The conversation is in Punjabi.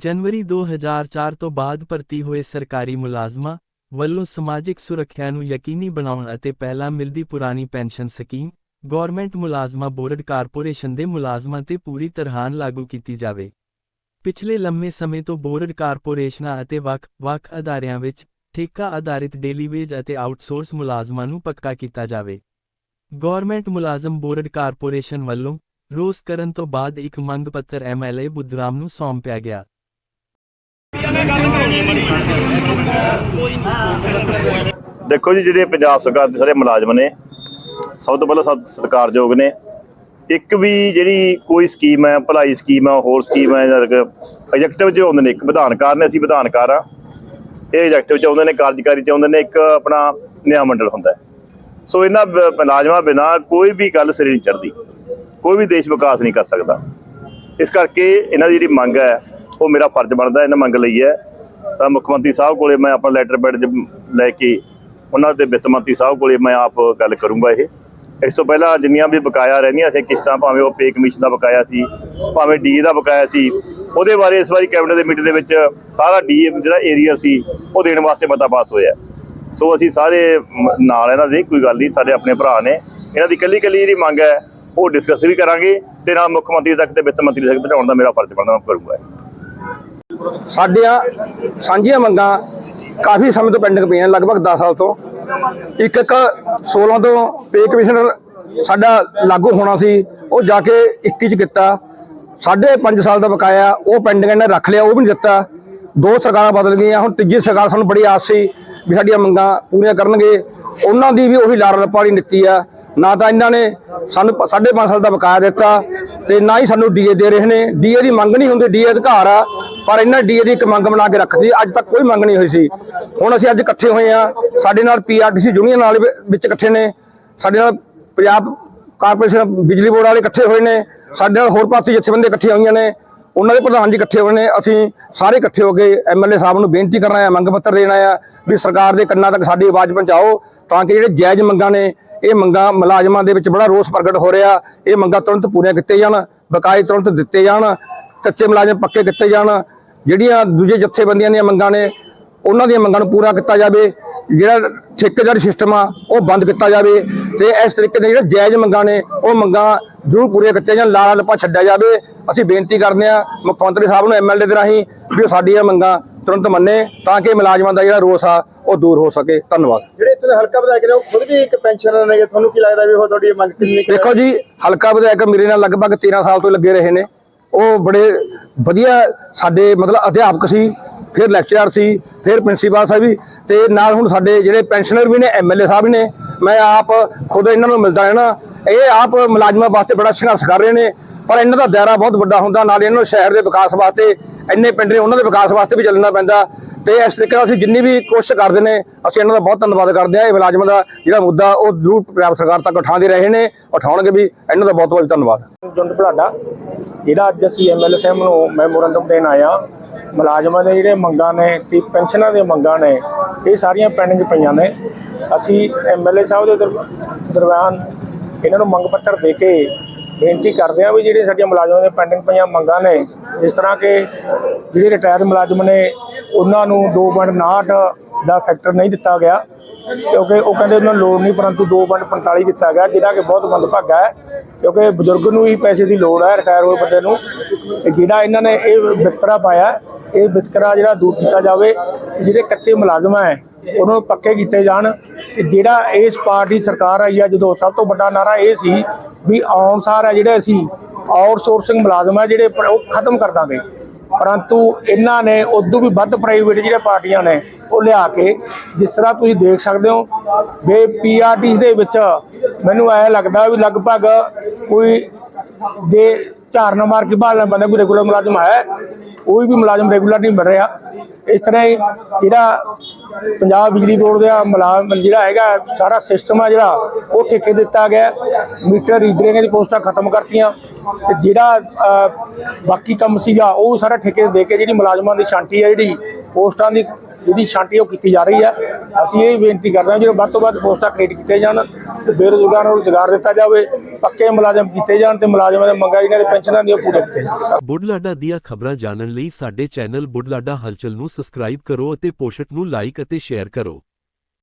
ਜਨਵਰੀ 2004 ਤੋਂ ਬਾਅਦ ਭਰਤੀ ਹੋਏ ਸਰਕਾਰੀ ਮੁਲਾਜ਼ਮਾਂ ਵੱਲੋਂ ਸਮਾਜਿਕ ਸੁਰੱਖਿਆ ਨੂੰ ਯਕੀਨੀ ਬਣਾਉਣ ਅਤੇ ਪਹਿਲਾਂ ਮਿਲਦੀ ਪੁਰਾਣੀ ਪੈਨਸ਼ਨ ਸਕੀਮ ਗਵਰਨਮੈਂਟ ਮੁਲਾਜ਼ਮਾਂ ਬੋਰਡ ਕਾਰਪੋਰੇਸ਼ਨ ਦੇ ਮੁਲਾਜ਼ਮਾਂ ਤੇ ਪੂਰੀ ਤਰ੍ਹਾਂ ਲਾਗੂ ਕੀਤੀ ਜਾਵੇ। ਪਿਛਲੇ ਲੰਮੇ ਸਮੇਂ ਤੋਂ ਬੋਰਡ ਕਾਰਪੋਰੇਸ਼ਨਾਂ ਅਤੇ ਵੱਖ-ਵੱਖ ਅਦਾਰਿਆਂ ਵਿੱਚ ਠੇਕਾ ਆਧਾਰਿਤ ਡੇਲੀ ਵੇਜ ਅਤੇ ਆਊਟਸੋਰਸ ਮੁਲਾਜ਼ਮਾਂ ਨੂੰ ਪੱਕਾ ਕੀਤਾ ਜਾਵੇ। ਗਵਰਨਮੈਂਟ ਮੁਲਾਜ਼ਮ ਬੋਰਡ ਕਾਰਪੋਰੇਸ਼ਨ ਵੱਲੋਂ ਰੋਸ ਕਰਨ ਤੋਂ ਬਾਅਦ ਇੱਕ ਮੰਗ ਪੱਤਰ ਐਮਐਲਏ ਬੁੱਧਰਾਮ ਨੂੰ ਸੌਂਪਿਆ ਗਿਆ। ਦੇਖੋ ਜੀ, ਜਿਹੜੇ ਪੰਜਾਬ ਸਰਕਾਰ ਦੇ ਸਾਰੇ ਮੁਲਾਜ਼ਮ ਨੇ, ਸਭ ਤੋਂ ਪਹਿਲਾਂ ਸਤ- ਸਤਿਕਾਰਯੋਗ ਨੇ। ਇੱਕ ਵੀ ਜਿਹੜੀ ਕੋਈ ਸਕੀਮ ਹੈ, ਭਲਾਈ ਸਕੀਮ ਹੈ, ਹੋਰ ਸਕੀਮ ਹੈ, ਜਾਂ ਐਗਜ਼ੈਕਟਿਵ ਚ ਆਉਂਦੇ ਨੇ, ਇੱਕ ਵਿਧਾਨਕਾਰ ਨੇ, ਅਸੀਂ ਵਿਧਾਨਕਾਰ ਆ। ਇਹ ਐਗਜ਼ੈਕਟਿਵ ਚ ਆਉਂਦੇ ਨੇ, ਕਾਰਜਕਾਰੀ ਚ ਆਉਂਦੇ ਨੇ, ਇੱਕ ਆਪਣਾ ਨਿਆਂ ਮੰਡਲ ਹੁੰਦਾ ਸੋ ਇਹਨਾਂ ਬ- ਮੁਲਾਜ਼ਮਾਂ ਬਿਨਾ ਕੋਈ ਵੀ ਗੱਲ ਸਿਰੇ ਨਹੀਂ ਚੜਦੀ ਕੋਈ ਵੀ ਦੇਸ਼ ਵਿਕਾਸ ਨਹੀਂ ਕਰ ਸਕਦਾ। ਇਸ ਕਰਕੇ ਇਹਨਾਂ ਦੀ ਜਿਹੜੀ ਮੰਗ ਹੈ ਉਹ ਮੇਰਾ ਫਰਜ਼ ਬਣਦਾ, ਇਹਨਾਂ ਮੰਗ ਲਈ ਹੈ। ਤਾਂ ਮੁੱਖ ਮੰਤਰੀ ਸਾਹਿਬ ਕੋਲੇ ਮੈਂ ਆਪਣਾ ਲੈਟਰ ਪੈਡ ਲੈ ਕੇ ਉਹਨਾਂ ਦੇ ਵਿੱਤ ਮੰਤਰੀ ਸਾਹਿਬ ਕੋਲੇ ਮੈਂ ਆਪ ਗੱਲ ਕਰੂੰਗਾ ਇਹ। ਇਸ ਤੋਂ ਪਹਿਲਾਂ ਜਿੰਨੀਆਂ ਵੀ ਬਕਾਇਆ ਰਹਿੰਦੀਆਂ ਸੀ, ਕਿਸ਼ਤਾਂ ਭਾਵੇਂ ਉਹ ਪੇ ਕਮਿਸ਼ਨ ਦਾ ਬਕਾਇਆ ਸੀ, ਭਾਵੇਂ ਡੀ ਦਾ ਬਕਾਇਆ ਸੀ, ਉਹਦੇ ਬਾਰੇ ਇਸ ਵਾਰੀ ਕੈਬਨਿਟ ਦੇ ਮੀਟਿੰਗ ਦੇ ਵਿੱਚ ਸਾਰਾ ਡੀ ਜਿਹੜਾ ਏਰੀਆ ਸੀ, ਉਹ ਦੇਣ ਵਾਸਤੇ ਮਤਾ ਪਾਸ ਹੋਇਆ। ਸੋ ਅਸੀਂ ਸਾਰੇ ਨਾਲ ਇਹਨਾਂ ਦੇ, ਕੋਈ ਗੱਲ ਨਹੀਂ, ਸਾਡੇ ਆਪਣੇ ਭਰਾ ਨੇ। ਇਹਨਾਂ ਦੀ ਕੱਲੀ ਕੱਲੀ ਜਿਹੜੀ ਮੰਗ ਹੈ, ਉਹ ਡਿਸਕਸ ਵੀ ਕਰਾਂਗੇ ਤੇ ਨਾਲ ਮੁੱਖ ਮੰਤਰੀ ਤੱਕ ਤੇ ਵਿੱਤ ਮੰਤਰੀ ਤੱਕ ਪਹੁੰਚਾਉਣ ਦਾ ਮੇਰਾ ਫਰਜ਼ ਬਣਦਾ, ਮੈਂ ਕਰੂੰਗਾ ਸਾਡੀਆਂ ਸਾਂਝੀਆਂ ਮੰਗਾਂ ਕਾਫੀ ਸਮੇਂ ਤੋਂ ਪੈਂਡਿੰਗ ਪਈਆਂ, ਲਗਭਗ 10 ਸਾਲ ਤੋਂ। ਇੱਕ ਇੱਕ 16 ਤੋਂ ਪੇ ਕਮਿਸ਼ਨ ਸਾਡਾ ਲਾਗੂ ਹੋਣਾ ਸੀ, ਉਹ ਜਾ ਕੇ 21 ਚ ਕੀਤਾ। ਸਾਢੇ 5 ਸਾਲ ਦਾ ਬਕਾਇਆ, ਉਹ ਪੈਂਡਿੰਗ ਇਹਨੇ ਰੱਖ ਲਿਆ, ਉਹ ਵੀ ਨਹੀਂ ਦਿੱਤਾ। ਦੋ ਸਰਕਾਰਾਂ ਬਦਲ ਗਈਆਂ, ਹੁਣ ਤੀਜੀ ਸਰਕਾਰ ਸਾਨੂੰ ਬੜੀ ਆਸ ਸੀ ਵੀ ਸਾਡੀਆਂ ਮੰਗਾਂ ਪੂਰੀਆਂ ਕਰਨਗੇ। ਉਹਨਾਂ ਦੀ ਵੀ ਉਹੀ ਲਾਰ ਲੱਪਾੜੀ ਨੀਤੀ ਆ। ਨਾ ਤਾਂ ਇਹਨਾਂ ਨੇ ਸਾਨੂੰ ਪ- ਸਾਢੇ 5 ਸਾਲ ਦਾ ਬਕਾਇਆ ਦਿੱਤਾ ਤੇ ਨਾ ਹੀ ਸਾਨੂੰ ਡੀਏ ਦੇ ਰਹੇ ਨੇ। ਡੀਏ ਦੀ ਮੰਗ ਨਹੀਂ ਹੁੰਦੀ, ਡੀਏ ਅਧਿਕਾਰ ਆ, ਪਰ ਇਹਨਾਂ ਡੀਏ ਦੀ ਇੱਕ ਮੰਗ ਬਣਾ ਕੇ ਰੱਖਦੀ। ਅੱਜ ਤੱਕ ਕੋਈ ਮੰਗ ਨਹੀਂ ਹੋਈ ਸੀ। ਹੁਣ ਅਸੀਂ ਅੱਜ ਇਕੱਠੇ ਹੋਏ ਆ ਸਾਡੇ ਨਾਲ ਪੀਆਰਟੀਸੀ ਯੂਨੀਅਨ ਨਾਲ ਵਿੱਚ ਇਕੱਠੇ ਨੇ। ਸਾਡੇ ਨਾਲ ਪੰਜਾਬ ਕਾਰਪੋਰੇਸ਼ਨ ਬਿਜਲੀ ਬੋਰਡ ਵਾਲੇ ਇਕੱਠੇ ਹੋਏ ਨੇ। ਸਾਡੇ ਨਾਲ ਹੋਰ ਪਾਸੇ ਜਥੇਬੰਦੀਆਂ ਇਕੱਠੀਆਂ ਹੋਈਆਂ ਨੇ। ਉਹਨਾਂ ਦੇ ਪ੍ਰਧਾਨ ਜੀ ਇਕੱਠੇ ਹੋਏ ਨੇ। ਅਸੀਂ ਸਾਰੇ ਇਕੱਠੇ ਹੋ ਕੇ ਐਮਐਲਏ ਸਾਹਿਬ ਨੂੰ ਬੇਨਤੀ ਕਰਨਾ ਹੈ, ਮੰਗ ਪੱਤਰ ਦੇਣਾ ਹੈ ਵੀ ਸਰਕਾਰ ਦੇ ਕੰਨਾਂ ਤੱਕ ਸਾਡੀ ਆਵਾਜ਼ ਪਹੁੰਚਾਓ ਤਾਂ ਕਿ ਜਿਹੜੇ ਜਾਇਜ਼ ਮੰਗਾਂ ਨੇ ਇਹ ਮੰਗਾਂ ਮੁਲਾਜ਼ਮਾਂ ਦੇ ਵਿੱਚ ਬੜਾ ਰੋਸ ਪ੍ਰਗਟ ਹੋ ਰਿਹਾ। ਇਹ ਮੰਗਾਂ ਤੁਰੰਤ ਪੂਰੀਆਂ ਕੀਤੀਆਂ ਜਾਣ, ਬਕਾਏ ਤੁਰੰਤ ਦਿੱਤੇ ਜਾਣ, ਕੱਚੇ ਮੁਲਾਜ਼ਮ ਪੱਕੇ ਕੀਤੇ ਜਾਣ। ਜਿਹੜੀਆਂ ਦੂਜੇ ਜਥੇਬੰਦੀਆਂ ਦੀਆਂ ਮੰਗਾਂ ਨੇ, ਉਹਨਾਂ ਦੀਆਂ ਮੰਗਾਂ ਨੂੰ ਪੂਰਾ ਕੀਤਾ ਜਾਵੇ। ਜਿਹੜਾ ਠੇਕੇਦਾਰ ਸਿਸਟਮ ਆ, ਉਹ ਬੰਦ ਕੀਤਾ ਜਾਵੇ। ਤੇ ਇਸ ਤਰੀਕੇ ਦੇ ਜਿਹੜੇ ਜਾਇਜ਼ ਮੰਗਾਂ ਨੇ, ਉਹ ਮੰਗਾਂ ਜ਼ਰੂਰ ਪੂਰੀਆਂ ਕੀਤੀਆਂ ਜਾਣ, ਲਾਲਾ ਲੱਪਾ ਛੱਡਿਆ ਜਾਵੇ। ਅਸੀਂ ਬੇਨਤੀ ਕਰਦੇ ਹਾਂ ਮੁੱਖ ਮੰਤਰੀ ਸਾਹਿਬ ਨੂੰ ਐਮਐਲਏ ਦੇ ਰਾਹੀਂ, ਵੀ ਉਹ ਸਾਡੀਆਂ ਮੰਗਾਂ ਤੁਰੰਤ ਮੰਨੇ, ਤਾਂ ਕਿ ਮੁਲਾਜ਼ਮਾਂ ਦਾ ਜਿਹੜਾ ਰੋਸ ਆ, ਉਹ ਦੂਰ ਹੋ ਸਕੇ। ਧੰਨਵਾਦ। ਇੱਥੇ ਦੇ ਹਲਕਾ ਵਿਧਾਇਕ ਨੇ, ਉਹ ਖੁਦ ਵੀ ਇੱਕ ਪੈਨਸ਼ਨਰ ਨੇ ਤੁਹਾਨੂੰ ਕੀ ਲੱਗਦਾ ਵੀ ਉਹ ਤੁਹਾਡੀ ਮੰਗ ਕਿੰਨੀ ਕੁ- ਦੇਖੋ ਜੀ, ਹਲਕਾ ਵਿਧਾਇਕ ਮੇਰੇ ਨਾਲ ਲਗਭਗ 13 ਸਾਲ ਤੋਂ ਲੱਗੇ ਰਹੇ ਨੇ। ਉਹ ਬੜੇ ਵਧੀਆ ਸਾਡੇ ਮਤਲਬ ਅਧਿਆਪਕ ਸੀ, ਫਿਰ ਲੈਕਚਰਰ ਸੀ, ਫਿਰ ਪ੍ਰਿੰਸੀਪਲ ਸਾਹਿਬ ਵੀ, ਤੇ ਨਾਲ ਹੁਣ ਸਾਡੇ ਜਿਹੜੇ ਪੈਨਸ਼ਨਰ ਵੀ ਨੇ ਐਮਐਲਏ ਸਾਹਿਬ ਵੀ ਨੇ, ਮੈਂ ਆਪ ਖੁਦ ਇਹਨਾਂ ਨੂੰ ਮਿਲਦਾ ਰਹਿਣਾ। ਇਹ ਆਪ ਮੁਲਾਜ਼ਮਾਂ ਵਾਸਤੇ ਬੜਾ ਸੰਘਰਸ਼ ਕਰ ਰਹੇ ਨੇ, ਪਰ ਇਹਨਾਂ ਦਾ ਦਾਇਰਾ ਬਹੁਤ ਵੱਡਾ ਹੁੰਦਾ, ਨਾਲ ਇਹਨਾਂ ਨੂੰ ਸ਼ਹਿਰ ਦੇ ਵਿਕਾਸ ਵਾਸਤੇ, ਇੰਨੇ ਪਿੰਡ ਨੇ, ਉਹਨਾਂ ਦੇ ਵਿਕਾਸ ਵਾਸਤੇ ਵੀ ਚੱਲਣਾ ਪੈਂਦਾ। ਤੇ ਇਸ ਤਰੀਕੇ ਨਾਲ ਅਸੀਂ ਜਿੰਨੀ ਵੀ ਕੋਸ਼ਿਸ਼ ਕਰਦੇ ਨੇ, ਅਸੀਂ ਇਹਨਾਂ ਦਾ ਬਹੁਤ ਧੰਨਵਾਦ ਕਰਦੇ ਹਾਂ। ਇਹ ਮੁਲਾਜ਼ਮਾਂ ਦਾ ਜਿਹੜਾ ਮੁੱਦਾ, ਉਹ ਜ਼ਰੂਰ ਪੰਜਾਬ ਸਰਕਾਰ ਤੱਕ ਉਠਾਉਂਦੇ ਰਹੇ ਨੇ, ਉਠਾਉਣਗੇ ਵੀ, ਇਹਨਾਂ ਦਾ ਬਹੁਤ ਬਹੁਤ ਧੰਨਵਾਦ। ਜੁੰਡ ਭਲਾਡਾ, ਜਿਹੜਾ ਅੱਜ ਅਸੀਂ ਐਮਐਲਏ ਸਾਹਿਬ ਨੂੰ ਮੈਮੋਰੰਡਮ ਦੇਣ ਆਇਆ, ਮੁਲਾਜ਼ਮਾਂ ਦੇ ਜਿਹੜੇ ਮੰਗਾਂ ਨੇ ਤੇ ਪੈਨਸ਼ਨਾਂ ਦੀਆਂ ਮੰਗਾਂ ਨੇ, ਇਹ ਸਾਰੀਆਂ ਪੈਂਡਿੰਗ ਪਈਆਂ ਨੇ। ਅਸੀਂ ਐਮਐਲਏ ਸਾਹਿਬ ਦੇ ਦਰ- ਦਰਮਿਆਨ ਇਹਨਾਂ ਨੂੰ ਮੰਗ ਪੱਤਰ ਦੇ ਕੇ ਬੇਨਤੀ ਕਰਦੇ ਹਾਂ ਵੀ ਜਿਹੜੇ ਸਾਡੀਆਂ ਮੁਲਾਜ਼ਮਾਂ ਦੇ ਪੈਂਡਿੰਗ ਪਈਆਂ ਮੰਗਾਂ ਨੇ, ਜਿਸ ਤਰ੍ਹਾਂ ਕਿ ਜਿਹੜੇ ਰਿਟਾਇਰ ਮੁਲਾਜ਼ਮ ਨੇ ਉਹਨਾਂ ਨੂੰ 2.59 ਦਾ ਫੈਕਟਰ ਨਹੀਂ ਦਿੱਤਾ ਗਿਆ, ਕਿਉਂਕਿ ਉਹ ਕਹਿੰਦੇ ਉਹਨਾਂ ਨੂੰ ਲੋੜ ਨਹੀਂ, ਪਰੰਤੂ 2.45 ਦਿੱਤਾ ਗਿਆ, ਜਿਹੜਾ ਕਿ ਬਹੁਤ ਮੰਦਭਾਗਾ ਹੈ, ਕਿਉਂਕਿ ਬਜ਼ੁਰਗ ਨੂੰ ਹੀ ਪੈਸੇ ਦੀ ਲੋੜ ਹੈ ਰਿਟਾਇਰ ਹੋਏ ਬੰਦੇ ਨੂੰ, ਤੇ ਜਿਹੜਾ ਇਹਨਾਂ ਨੇ ਇਹ ਵਿਤਕਰਾ ਪਾਇਆ, ਇਹ ਵਿਤਕਰਾ ਜਿਹੜਾ ਦੂਰ ਕੀਤਾ ਜਾਵੇ, ਤੇ ਜਿਹੜੇ ਕੱਚੇ ਮੁਲਾਜ਼ਮ ਹੈ, ਉਹਨਾਂ ਨੂੰ ਪੱਕੇ ਕੀਤੇ ਜਾਣ, ਤੇ ਜਿਹੜਾ ਇਸ ਪਾਰਟੀ ਸਰਕਾਰ ਆਈ ਆ, ਜਦੋਂ ਸਭ ਤੋਂ ਵੱਡਾ ਨਾਰਾ ਇਹ ਸੀ ਵੀ ਆਉਣ ਸਾਰ ਹੈ ਜਿਹੜੇ ਅਸੀਂ ਆਊਟਸੋਰਸਿੰਗ ਮੁਲਾਜ਼ਮ ਹੈ ਜਿਹੜੇ ਉਹ ਖਤਮ ਕਰ ਦਾਂਗੇ। ਪਰੰਤੂ ਇਹਨਾਂ ਨੇ ਉਦੋਂ ਵੀ ਵੱਧ ਪ੍ਰਾਈਵੇਟ ਜਿਹੜੇ ਪਾਰਟੀਆਂ ਨੇ, ਉਹ ਲਿਆ ਕੇ ਜਿਸ ਤਰ੍ਹਾਂ ਤੁਸੀਂ ਦੇਖ ਸਕਦੇ ਹੋ ਵੀ ਪੀਆਰਟੀਸ ਦੇ ਵਿੱਚ ਮੈਨੂੰ ਐ ਲੱਗਦਾ ਵੀ ਲਗਭਗ ਕੋਈ ਜੇ ਝਾਰਨਾ ਮਾਰ ਕੇ ਬਾਹਰ ਬੰਦਾ, ਕੋਈ ਰੈਗੂਲਰ ਮੁਲਾਜ਼ਮ ਹੈ, ਕੋਈ ਵੀ ਮੁਲਾਜ਼ਮ ਰੈਗੂਲਰ ਨਹੀਂ ਮਿਲ ਰਿਹਾ। ਇਸ ਤਰ੍ਹਾਂ ਹੀ ਜਿਹੜਾ ਪੰਜਾਬ ਬਿਜਲੀ ਬੋਰਡ ਦਾ ਮੁਲਾਜ਼ਮ ਜਿਹੜਾ ਹੈਗਾ, ਸਾਰਾ ਸਿਸਟਮ ਆ ਜਿਹੜਾ, ਉਹ ਠੇਕੇ ਦਿੱਤਾ ਗਿਆ। ਮੀਟਰ ਰੀਡਰਿੰਗ ਦੀ ਪੋਸਟਾਂ ਖਤਮ ਕਰਤੀਆਂ। ਤੇ ਜਿਹੜਾ ਬਾਕੀ ਕੰਮ ਸੀਗਾ, ਉਹ ਸਾਰਾ ਠੇਕੇ ਦੇ ਕੇ ਜਿਹੜੀ ਮੁਲਾਜ਼ਮਾਂ ਦੀ ਛਾਂਟੀ ਹੈ ਜਿਹੜੀ, ਪੋਸਟਾਂ ਦੀ ਜਿਹੜੀ ਛਾਂਟੀ ਉਹ ਕੀਤੀ ਜਾ ਰਹੀ ਹੈ। ਅਸੀਂ ਇਹ ਬੇਨਤੀ ਕਰਦੇ ਹਾਂ ਜਿਹੜੇ ਵੱਧ ਤੋਂ ਵੱਧ ਪੋਸਟਾਂ ਕ੍ਰੀਏਟ ਕੀਤੇ ਜਾਣ, ਤੇ ਬੇਰੁਜ਼ਗਾਰਾਂ ਨੂੰ ਰੁਜ਼ਗਾਰ ਦਿੱਤਾ ਜਾਵੇ, ਪੱਕੇ ਮੁਲਾਜ਼ਮ ਕੀਤੇ ਜਾਣ ਤੇ ਮੁਲਾਜ਼ਮਾਂ ਦੇ ਮੰਗਾਂ ਇਹਨਾਂ ਦੇ ਪੈਨਸ਼ਨਾਂ ਦੀਆਂ ਪੂਰੀਆਂ ਕੀਤੀਆਂ ਜਾਣ। ਬੁਢਲਾਡਾ ਦੀਆਂ ਖਬਰਾਂ ਜਾਣਨ ਲਈ ਸਾਡੇ ਚੈਨਲ ਬੁੱਢਲਾਡਾ ਹਲਚਲ ਨੂੰ ਸਬਸਕ੍ਰਾਈਬ ਕਰੋ ਅਤੇ ਪੋਸਟ ਨੂੰ ਲਾਈਕ ਅਤੇ ਸ਼ੇਅਰ ਕਰੋ।